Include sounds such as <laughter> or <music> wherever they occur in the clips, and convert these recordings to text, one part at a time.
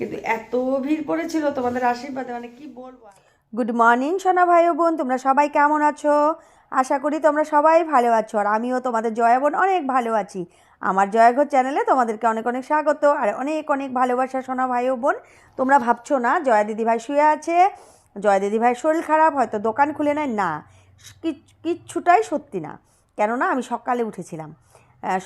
কিন্তু এত ভিড় পড়েছিল তোমাদের আশীর্বাদে মানে কি বলব গুড মর্নিং সোনা ভাই বোন, তোমরা সবাই কেমন আছো? আশা করি তোমরা সবাই ভালো আছো, আর আমিও তোমাদের জয়া বোন অনেক ভালো আছি। আমার জয়াঘর চ্যানেলে তোমাদেরকে অনেক অনেক স্বাগত, আর অনেক অনেক ভালোবাসা, সোনা ভাই বোন। তোমরা ভাবছ না, জয়া দিদি ভাই শুয়ে আছে? জয়া দিদি ভাই শরীর খারাপ, হয়তো দোকান খুলে নেয়? না, কিচ- কিচ্ছুটাই সত্যি না। কেননা আমি সকালে উঠেছিলাম।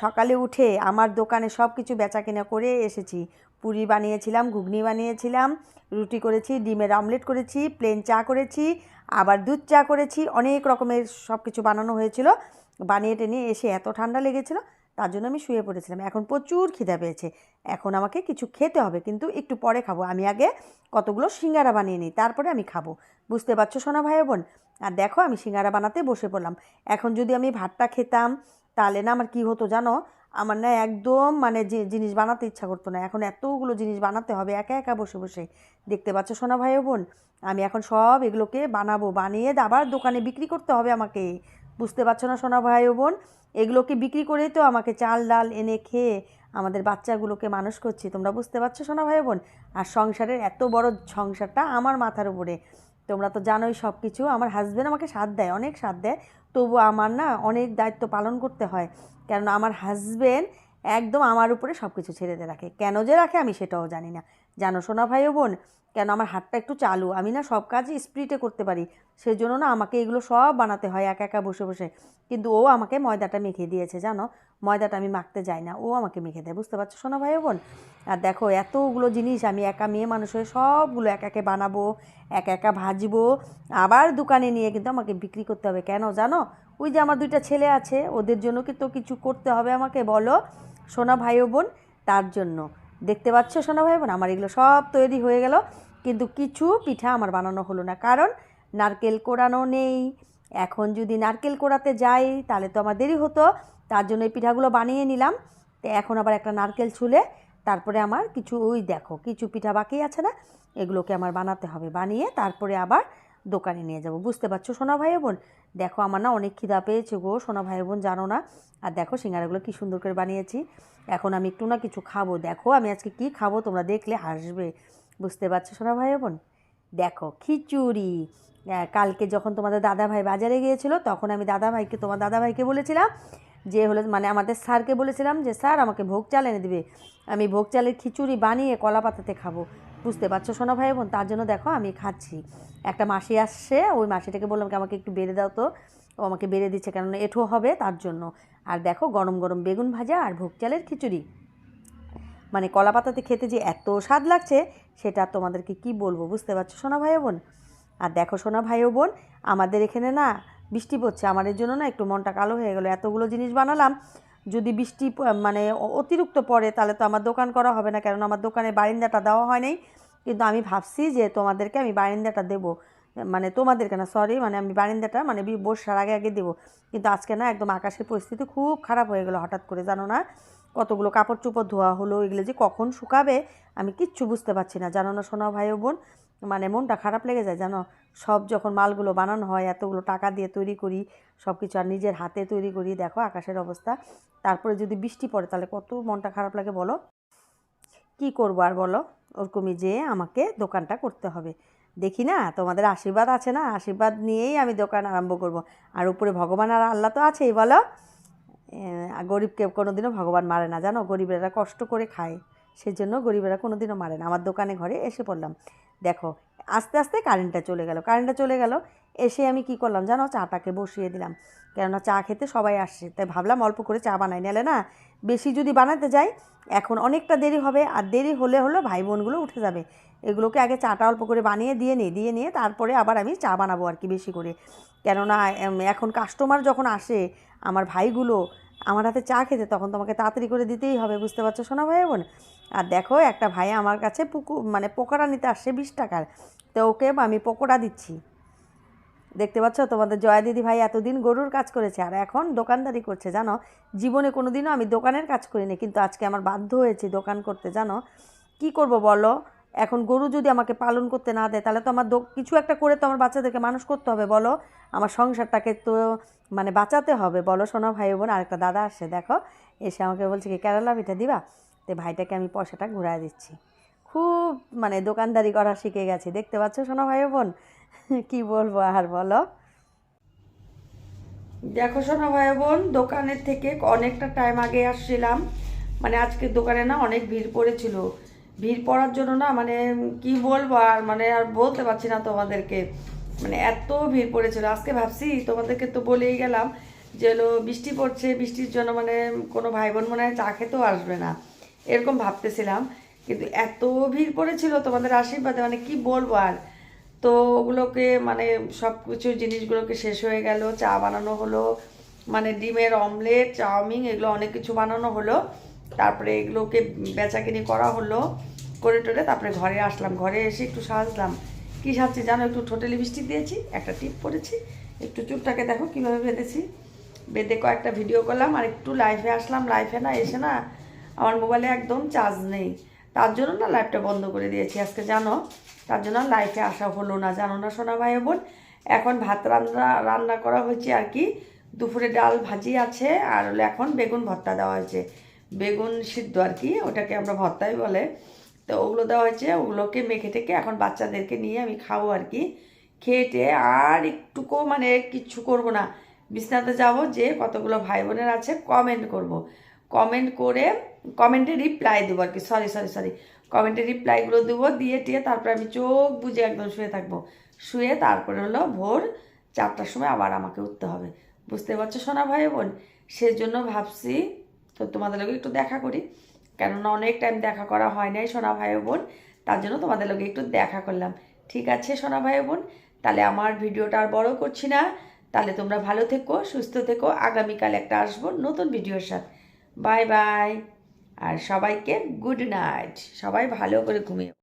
সকালে উঠে আমার দোকানে সব কিছু বেচা কেনা করে এসেছি। পুরি বানিয়েছিলাম, ঘুগনি বানিয়েছিলাম, রুটি করেছি, ডিমের অমলেট করেছি প্লেন চা করেছি, আবার দুধ চা করেছি, অনেক রকমের সব কিছু বানানো হয়েছিল। বানিয়ে টেনে এসে এত ঠান্ডা লেগেছিল, তার জন্য আমি শুয়ে পড়েছিলাম। এখন প্রচুর খিদা পেয়েছে। এখন আমাকে কিছু খেতে হবে, কিন্তু একটু পরে খাব। আমি আগে কতগুলো সিঙ্গারা বানিয়ে নিই, তারপরে আমি খাব। বুঝতে পারছ সোনা ভাই বোন? আর দেখো আমি সিঙ্গারা বানাতে বসে পড়লাম। এখন যদি আমি ভাতটা খেতাম, তাহলে না আমার কি হতো জানো? আমার না একদম মানে যে জিনিস বানাতে ইচ্ছা করতো না। এখন এতগুলো জিনিস বানাতে হবে, একা একা বসে বসে। দেখতে পাচ্ছ সোনা ভাই বোন, আমি এখন সব এগুলোকে বানাবো। বানিয়ে আবার দোকানে বিক্রি করতে হবে আমাকে। বুঝতে পারছ না সোনা ভাই বোন? এগুলোকে বিক্রি করেই তো আমাকে চাল ডাল এনে খেয়ে আমাদের বাচ্চাগুলোকে মানুষ করছি। তোমরা বুঝতে পারছ সোনা ভাই বোন? আর সংসারের এত বড় সংসারটা আমার মাথার উপরে। তোমরা তো জানোই সব কিছু আমার হাজব্যান্ড আমাকে সাথ দেয়, অনেক সাথ দেয়। তবু আমার না অনেক দায়িত্ব পালন করতে হয়। কেননা আমার হাজব্যান্ড একদম আমার উপরে সব কিছু ছেড়ে দিয়ে রাখে। কেন যে রাখে আমি সেটাও জানি না। জানো সোনা ভাই বোন, কেন আমার হাতটা একটু চালু? আমি না সব কাজই স্প্রিটে করতে পারি। সেই জন্য না আমাকে এগুলো সব বানাতে হয় একা একা বসে বসে। কিন্তু ও আমাকে ময়দাটা মেখে দিয়েছে, জানো? ময়দাটা আমি মাখতে যাই না। ও আমাকে মেখে দেয়, বুঝতে পারছ সোনা ভাই বোন? আর দেখো এতগুলো জিনিস আমি একা মেয়ে মানুষ হয়ে সবগুলো একা একে বানাবো, একা একা ভাজবো, আবার দোকানে নিয়ে কিন্তু আমাকে বিক্রি করতে হবে। কেন জানো? ওই যে আমার দুইটা ছেলে আছে, ওদের জন্য কি তো কিছু করতে হবে আমাকে, বলো সোনা ভাই বোন, তার জন্য। দেখতে পাচ্ছ সোনা ভাই বোন আমার এগুলো সব তৈরি হয়ে গেল। কিন্তু কিছু পিঠা আমার বানানো হলো না। কারণ নারকেল কোড়ানো নেই। এখন যদি নারকেল কোড়াতে যাই, তাহলে তো আমার দেরি হতো। তার জন্য এই পিঠাগুলো বানিয়ে নিলাম। তো এখন আবার একটা নারকেল ছুলে তারপরে আমার কিছু, ওই দেখো, কিছু পিঠা বাকি আছে না? এগুলোকে আমার বানাতে হবে। বানিয়ে তারপরে আবার দোকানে নিয়ে যাব। বুঝতে পারছ সোনা ভাই বোন দেখো আমার না অনেক খিদা পেয়েছে গো, সোনা ভাই বোন জানো না? আর দেখো সিঙ্গারাগুলো কি সুন্দর করে বানিয়েছি। এখন আমি একটু না কিছু খাব। দেখো আমি আজকে কি খাব তোমরা দেখলে হাসবে। বুঝতে পারছ সোনা ভাই বোন? দেখো খিচুড়ি। কালকে যখন তোমাদের দাদা ভাই বাজারে গিয়েছিল, তখন আমি দাদা ভাইকে, তোমার দাদা ভাইকে বলেছিলাম যে হলো মানে আমাদের স্যারকে বলেছিলাম যে, স্যার আমাকে ভোগ চাল এনে দিবে। আমি ভোগ চালের খিচুড়ি বানিয়ে কলা পাতাতে খাব। বুঝতে পারছ, সোনা ভাই বোন, তার জন্য দেখো আমি খাচ্ছি। একটা মাসি আসছে, ওই মাসিটাকে বললাম কি, আমাকে একটু বেড়ে দাও তো। ও আমাকে বেড়ে দিচ্ছে, কেননা এঠো হবে তার জন্য। আর দেখো গরম গরম বেগুন ভাজা আর ভোগ চালের খিচুড়ি। মানে কলা পাতাতে খেতে যে এত স্বাদ লাগছে, সেটা তোমাদেরকে কি বলব, বুঝতে পারছ, সোনা ভাই বোন? আর দেখো সোনা ভাই বোন, আমাদের এখানে না বৃষ্টি পড়ছে, আমাদের জন্য না একটু মনটা কালো হয়ে গেলো। এতগুলো জিনিস বানালাম যদি বৃষ্টি মানে অতিরিক্ত পড়ে তাহলে তো আমার দোকান করা হবে না। কারণ আমার দোকানে বারিন্দাটা দেওয়া হয় নাই। কিন্তু আমি ভাবছি যে তোমাদেরকে আমি বারিন্দাটা দেবো। মানে তোমাদেরকে না সরি মানে আমি বারিন্দাটা মানে বর্ষার আগে আগে দেবো। কিন্তু আজকে না একদম আকাশের পরিস্থিতি খুব খারাপ হয়ে গেলো হঠাৎ করে, জানো না? কতগুলো কাপড় চোপড় ধোয়া হলো, এগুলো যে কখন শুকাবে, আমি কিচ্ছু বুঝতে পারছি না। জানো না শোনা ভাই বোন? মানে মনটা খারাপ লেগে যায়, জানো? সব যখন মালগুলো বানানো হয়, এতগুলো টাকা দিয়ে তৈরি করি, সব কিছু আর নিজের হাতে তৈরি করি, দেখো আকাশের অবস্থা। তারপরে যদি বৃষ্টি পড়ে, তাহলে কত মনটা খারাপ লাগে বলো? কি করব আর বলো? ওরকমই যে আমাকে দোকানটা করতে হবে। দেখি না, তোমাদের আশীর্বাদ আছে না? আশীর্বাদ নিয়েই আমি দোকান আরম্ভ করব। আর উপরে ভগবান আর আল্লাহ তো আছেই, বলো? গরিবকে কোনোদিনও ভগবান মারে না। জানো, গরিবেরা কষ্ট করে খায়, সেজন্য গরিবেরা কোনোদিনও মারে না। আমার দোকানে ঘরে এসে পড়লাম। দেখো, আস্তে আস্তে কারেন্টটা চলে গেল। কারেন্টটা চলে গেল, এসে আমি কি করলাম জানো, চাটাকে বসিয়ে দিলাম। কেননা চা খেতে সবাই আসছে তাই ভাবলাম অল্প করে চা বানাই। নাহলে না, বেশি যদি বানাতে যাই, এখন অনেকটা দেরি হবে। আর দেরি হলে হলো ভাই বোনগুলো উঠে যাবে। এগুলোকে আগে চাটা অল্প করে বানিয়ে দিয়ে নিই দিয়ে নিয়ে তারপরে আবার আমি চা বানাবো আর কি বেশি করে। কেননা এখন কাস্টমার যখন আসে, আমার ভাইগুলো আমার হাতে চা খেতে, তখন তোমাকে তাড়াতাড়ি করে দিতেই হবে, বুঝতে পারছ শোনা ভাই বোন? আর দেখো, একটা ভাই আমার কাছে পুকু মানে পকোড়া নিতে আসছে বিশ টাকার। তো ওকে আমি পকোড়া দিচ্ছি। দেখতে পাচ্ছ, তোমাদের জয়া দিদি ভাই এতদিন গরুর কাজ করেছে, আর এখন দোকানদারি করছে, জানো? জীবনে কোনো দিনও আমি দোকানের কাজ করিনি, কিন্তু আজকে আমার বাধ্য হয়েছে দোকান করতে, জানো? কি করব বলো? এখন গরু যদি আমাকে পালন করতে না দেয়, তাহলে তো আমার কিছু একটা করে তো আমার বাচ্চাদেরকে মানুষ করতে হবে, বলো। আমার সংসারটাকে তো মানে বাঁচাতে হবে, বলো। শোনো ভাই বোন, আরেকটা দাদা আসছে, দেখো। এসে আমাকে বলছে কি, কেরালা পিঠা দিবা? তো ভাইটাকে আমি পয়সাটা ঘুরায় দিচ্ছি। খুব মানে দোকানদারি করা শিখে গেছে, দেখতে পাচ্ছ সোনা ভাই বোন? <laughs> কি বলব আর, বলো। দেখো শোনো ভাই বোন, দোকানের থেকে অনেকটা টাইম আগে আসছিলাম। মানে আজকে দোকানে না অনেক ভিড় পড়েছিল। ভিড় পড়ার জন্য না মানে কি বলব আর মানে আর বলতে পারছি না তোমাদেরকে। মানে এত ভিড় পড়েছিল। আজকে ভাবছি তোমাদেরকে তো বলেই গেলাম যে হলো বৃষ্টি পড়ছে, বৃষ্টির জন্য মানে কোনো ভাই বোন মনে হয় চা খেতেও আসবে না। এরকম ভাবতেছিলাম। কিন্তু এত ভিড় পড়েছিল তোমাদের আশীর্বাদে মানে কি বলব আর? তো ওগুলোকে মানে সব কিছু জিনিসগুলোকে শেষ হয়ে গেল। চা বানানো হলো। মানে ডিমের অমলেট, চাউমিন, এগুলো অনেক কিছু বানানো হলো। তারপরে এগুলোকে বেচাকিনি করা হলো, করে টোরে তারপরে ঘরে আসলাম। ঘরে এসে একটু সাজলাম। কী সাজছি জানো? একটু ঠোঁটে লিপস্টিক দিয়েছি, একটা টিপ পরেছি। একটু চুপটাকে দেখো কীভাবে বেঁধেছি। বেঁধে কয়েকটা ভিডিও করলাম, আর একটু লাইফে আসলাম। লাইফে না এসে না আমার মোবাইলে একদম চার্জ নেই। তার জন্য না লাইভটা বন্ধ করে দিয়েছি। আজকে জানো? তার জন্য লাইফে আসা হলো না। জানো না, সোনা ভাই বোন? এখন ভাত রান্না রান্না করা হয়েছে আর কি। দুপুরে ডাল ভাজি আছে, আর হলো এখন বেগুন ভর্তা দেওয়া হয়েছে। বেগুন সিদ্ধ আর কি, ওটাকে আমরা ভর্তাই বলে। তো ওগুলো দেওয়া হয়েছে, ওগুলোকে মেখে টেকে এখন বাচ্চাদেরকে নিয়ে আমি খাব আর কি। খেটে আর একটুকু মানে কিচ্ছু করব না। বিছনাতে যাব, যে কতগুলো ভাই বোনের আছে কমেন্ট করব। কমেন্ট করে কমেন্টে রিপ্লাই দেবো আর কি। সরি সরি সরি কমেন্টে রিপ্লাইগুলো দেবো, দিয়ে টিয়ে তারপরে আমি চোখ বুঝে একদম শুয়ে থাকব। শুয়ে তারপরে হলো ভোর চারটার সময় আবার আমাকে উঠতে হবে। বুঝতে পারছ সোনা ভাই বোন? সেজন্য ভাবছি তো তোমাদের লোকে একটু দেখা করি। কেননা অনেক টাইম দেখা করা হয় নাই সোনা ভাই বোন, তার জন্য তোমাদের লোকে একটু দেখা করলাম। ঠিক আছে সোনা ভাই বোন? তাহলে আমার ভিডিওটা আর বড় করছি না। তাহলে তোমরা ভালো থেকো, সুস্থ থেকো। আগামীকাল একটা আসব নতুন ভিডিওর সাথে। বাই বাই আর সবাইকে গুড নাইট সবাই ভালো করে ঘুমিয়ে